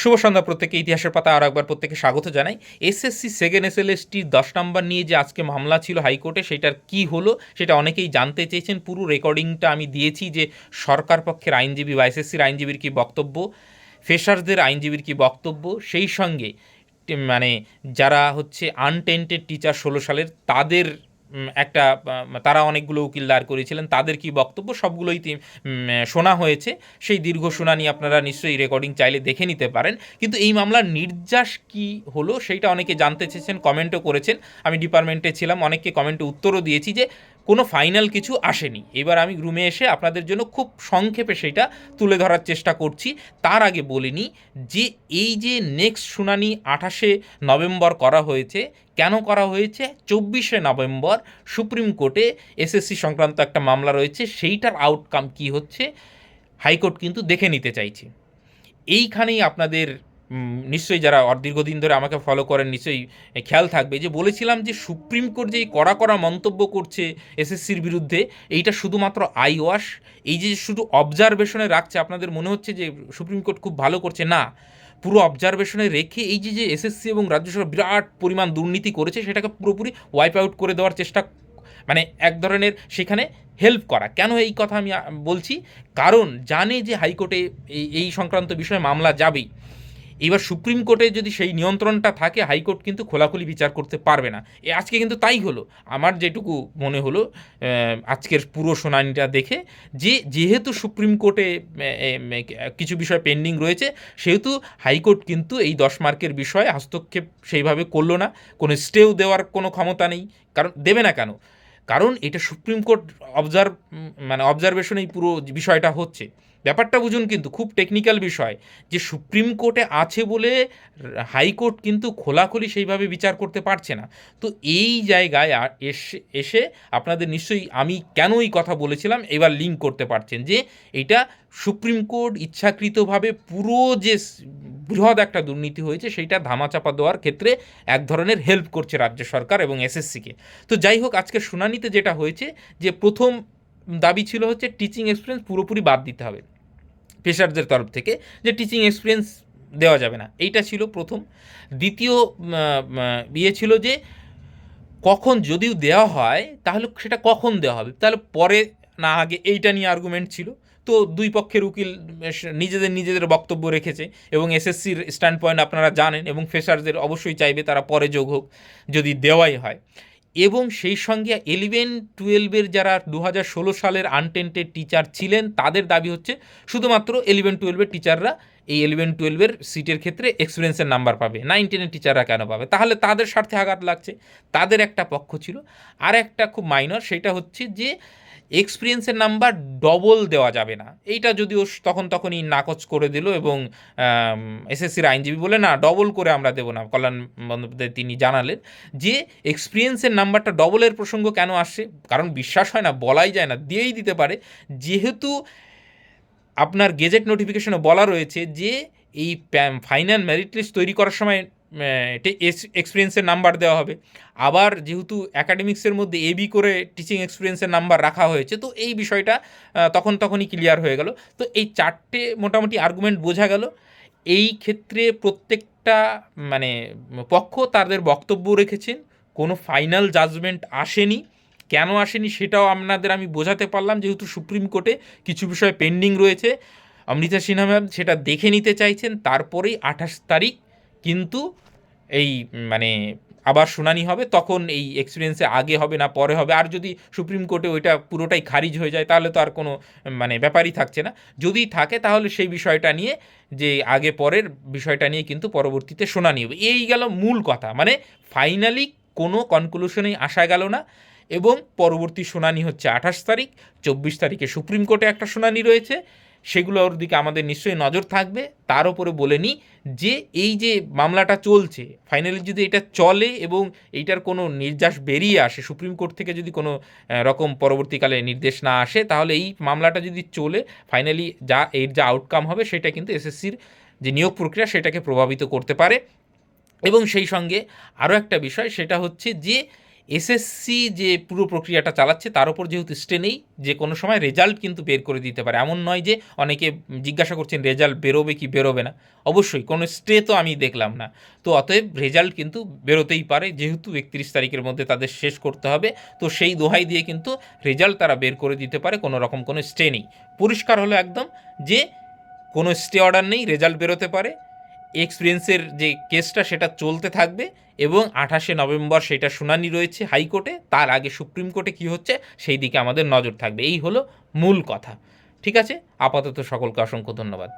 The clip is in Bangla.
শুভ সন্ধ্যা প্রত্যেকে ইতিহাসের পাতা আর একবার প্রত্যেকে স্বাগত জানাই। এসএসসি সেকেন্ড এসএলএসটি দশ নম্বর নিয়ে যে আজকে মামলা ছিল হাইকোর্টে, সেটার কি হলো, সেটা অনেকেই জানতে চেয়েছেন। পুরো রেকর্ডিংটা আমি দিয়েছি যে সরকার পক্ষের আইনজীবী বা এসএসসির আইনজীবীর কি বক্তব্য ফেশার্সদের আইনজীবীর কি বক্তব্য, সেই সঙ্গে মানে যারা হচ্ছে আনটেন্টেড টিচার ষোলো সালের, তাদের একটা তারা অনেকগুলো উকিল দাঁড় করেছিলেন তাদের কি বক্তব্য? সবগুলোই শোনা হয়েছে। সেই দীর্ঘ শুনানি আপনারা নিশ্চয়ই রেকর্ডিং চাইলে দেখে নিতে পারেন। কিন্তু এই মামলার নির্যাস কি হলো, সেইটা অনেকে জানতে চেয়েছেন কমেন্টও করেছেন। আমি ডিপার্টমেন্টে ছিলাম, অনেককে কমেন্টে উত্তরও দিয়েছি যে কোনো ফাইনাল কিছু আসেনি। এবার আমি রুমে এসে আপনাদের জন্য খুব সংক্ষেপে সেটা তুলে ধরার চেষ্টা করছি। তার আগে বলিনি যে এই যে নেক্সট শুনানি আঠাশে নভেম্বর করা হয়েছে, কেন করা হয়েছে? চব্বিশে নভেম্বর সুপ্রিম কোর্টে এসএসসি সংক্রান্ত একটা মামলা রয়েছে, সেইটার আউটকাম কি হচ্ছে? হাইকোর্ট কিন্তু দেখে নিতে চাইছে। এইখানেই আপনাদের নিশ্চয়ই যারা দীর্ঘদিন ধরে আমাকে ফলো করেন, নিশ্চয়ই খেয়াল থাকবে যে বলেছিলাম যে সুপ্রিম কোর্ট যে কড়া কড়া মন্তব্য করছে এসএসসির বিরুদ্ধে, এইটা শুধুমাত্র আই ওয়াশ এই যে শুধু অবজারভেশনে রাখছে, আপনাদের মনে হচ্ছে যে সুপ্রিম কোর্ট খুব ভালো করছে? না, পুরো অবজারভেশনে রেখে এই যে যে এসএসসি এবং রাজ্য সরকার বিরাট পরিমাণ দুর্নীতি করেছে, সেটাকে পুরোপুরি ওয়াইপ আউট করে দেওয়ার চেষ্টা মানে এক ধরনের সেখানে হেল্প করা। কেন এই কথা আমি বলছি? কারণ জানে যে হাইকোর্টে এই সংক্রান্ত বিষয়ে মামলা যাবেই। এবার সুপ্রিম কোর্টে যদি সেই নিয়ন্ত্রণটা থাকে, হাইকোর্ট কিন্তু খোলাখুলি বিচার করতে পারবে না। এ আজকে কিন্তু তাই হলো। আমার যেটুকু মনে হলো আজকের পুরো শুনানিটা দেখে যে যেহেতু সুপ্রিম কোর্টে কিছু বিষয় পেন্ডিং রয়েছে, সেহেতু হাইকোর্ট কিন্তু এই দশ মার্কের বিষয়ে হস্তক্ষেপ সেইভাবে করল না। কোনো স্টেও দেওয়ার কোনো ক্ষমতা নেই। কারণ দেবে না কেন? কারণ এটা সুপ্রিম কোর্ট অবজার্ভ মানে অবজারভেশন এই পুরো বিষয়টা হচ্ছে। ব্যাপারটা বুঝুন কিন্তু, খুব টেকনিক্যাল বিষয় যে সুপ্রিম কোর্টে আছে বলে হাইকোর্ট কিন্তু খোলাখুলি সেইভাবে বিচার করতে পারছে না। তো এই জায়গায় এসে এসে আপনাদের নিশ্চয়ই আমি কেন এই কথা বলেছিলাম, এবার লিঙ্ক করতে পারছেন যে এটা সুপ্রিম কোর্ট ইচ্ছাকৃতভাবে পুরো যে বৃহৎ একটা দুর্নীতি হয়েছে, সেইটা ধামাচাপা দেওয়ার ক্ষেত্রে এক ধরনের হেল্প করছে রাজ্য সরকার এবং এসএসসিকে তো যাই হোক, আজকের শুনানিতে যেটা হয়েছে যে প্রথম দাবি ছিল হচ্ছে টিচিং এক্সপিরিয়েন্স পুরোপুরি বাদ দিতে হবে পেশারদের তরফ থেকে, যে টিচিং এক্সপিরিয়েন্স দেওয়া যাবে না। এইটা ছিল প্রথম। দ্বিতীয় ইয়ে ছিল যে কখন যদিও দেওয়া হয়, তাহলে সেটা কখন দেওয়া হবে? তাহলে পরে না আগে এইটা নিয়ে আর্গুমেন্ট ছিল। তো দুই পক্ষের উকিল নিজেদের নিজেদের বক্তব্য রেখেছে এবং এসএসসির স্ট্যান্ড পয়েন্ট আপনারা জানেন এবং ফেসারদের অবশ্যই চাইবে তারা পরে যোগ হোক, যদি দেওয়াই হয়। এবং সেই সঙ্গে ইলেভেন টুয়েলভের যারা দু হাজার ষোলো সালের আনটেন্টেড টিচার ছিলেন, তাদের দাবি হচ্ছে শুধুমাত্র ইলেভেন টুয়েলভের টিচাররা এই ইলেভেন টুয়েলভের সিটের ক্ষেত্রে এক্সপিরিয়েন্সের নাম্বার পাবে। নাইন টেনের টিচাররা কেন পাবে? তাহলে তাদের স্বার্থে আঘাত লাগছে, তাদের একটা পক্ষ ছিল। আর একটা খুব মাইনর সেটা হচ্ছে যে এক্সপিরিয়েন্সের নাম্বার ডবল দেওয়া যাবে না। এইটা যদিও তখন তখনই নাকচ করে দিল এবং এসএসসির আইনজীবী বলে, না ডবল করে আমরা দেবো না। কল্যাণ বন্দ্যোপাধ্যায় তিনি জানালেন যে এক্সপিরিয়েন্সের নাম্বারটা ডবলের প্রসঙ্গ কেন আসছে? কারণ বিশ্বাস হয় না, বলাই যায় না, দিয়েই দিতে পারে। যেহেতু আপনার গেজেট নোটিফিকেশনে বলা রয়েছে যে, এই ফাইনাল মেরিট লিস্ট তৈরি করার সময় এক্সপিরিয়েন্সের নাম্বার দেওয়া হবে। আবার যেহেতু অ্যাকাডেমিক্সের মধ্যে এবি করে টিচিং এক্সপিরিয়েন্সের নাম্বার রাখা হয়েছে, তো এই বিষয়টা তখন তখনই ক্লিয়ার হয়ে গেল। তো এই চারটে মোটামুটি আর্গুমেন্ট বোঝা গেল। এই ক্ষেত্রে প্রত্যেকটা মানে পক্ষ তাদের বক্তব্য রেখেছেন। কোনো ফাইনাল জাজমেন্ট আসেনি। কেন আসেনি সেটাও আপনাদের আমি বোঝাতে পারলাম। যেহেতু সুপ্রিম কোর্টে কিছু বিষয় পেন্ডিং রয়েছে। অমৃতা সিনহা ম্যাম সেটা দেখে নিতে চাইছেন। তারপরেই আঠাশ তারিখ কিন্তু এই মানে আবার শুনানি হবে, তখন এই এক্সপিরিয়েন্সে আগে হবে না, পরে হবে। আর যদি সুপ্রিম কোর্টে ওইটা পুরোটাই খারিজ হয়ে যায়, তাহলে তো আর কোনো মানে ব্যাপারই থাকছে না। যদি থাকে, তাহলে সেই বিষয়টা নিয়ে, যে আগে পরের বিষয়টা নিয়ে কিন্তু পরবর্তীতে শোনানি হবে। এই গেল মূল কথা। মানে ফাইনালি কোনো কনক্লুশনেই আসা গেল না এবং পরবর্তী শুনানি হচ্ছে আঠাশ তারিখ, চব্বিশ তারিখে সুপ্রিম কোর্টে একটা শুনানি রয়েছে। সেগুলোর দিকে আমাদের নিশ্চয়ই নজর থাকবে। তার উপরে বলে নিই যে, এই যে মামলাটা চলছে ফাইনালি যদি এটা চলে এবং এইটার কোনো নির্যাস বেরিয়ে আসে, সুপ্রিম কোর্ট থেকে যদি কোনো রকম পরবর্তীকালে নির্দেশ না আসে, তাহলে এই মামলাটা যদি চলে ফাইনালি যা এর যা আউটকাম হবে, সেটা কিন্তু এসএসসির যে নিয়োগ প্রক্রিয়া, সেটাকে প্রভাবিত করতে পারে। এবং সেই সঙ্গে আরও একটা বিষয়, সেটা হচ্ছে যে এসএসসি যে পুরো প্রক্রিয়াটা চালাচ্ছে, তার উপর যেহেতু স্টে নেই, যে কোনো সময় রেজাল্ট কিন্তু বের করে দিতে পারে। এমন নয় যে অনেকে জিজ্ঞাসা করছেন রেজাল্ট বেরোবে কি বেরোবে না? অবশ্যই, কোনো স্টে তো আমি দেখলাম না। তো অতএব রেজাল্ট কিন্তু বেরোতেই পারে, যেহেতু একত্রিশ তারিখের মধ্যে তাদের শেষ করতে হবে, তো সেই দোহাই দিয়ে কিন্তু রেজাল্ট তারা বের করে দিতে পারে, কোনো রকম কোনো স্টে নেই। পরিষ্কার হলো একদম যে কোনো স্টে অর্ডার নেই রেজাল্ট বেরোতে পারে। এক্সপিরিয়েন্সের যে কেসটা সেটা চলতে থাকবে এবং আঠাশে নভেম্বর সেটা শুনানি রয়েছে হাইকোর্টে, তার আগে সুপ্রিম কোর্টে কি হচ্ছে সেই দিকে আমাদের নজর থাকবে। এই হলো মূল কথা। ঠিক আছে? আপাতত সকলকে অসংখ্য ধন্যবাদ।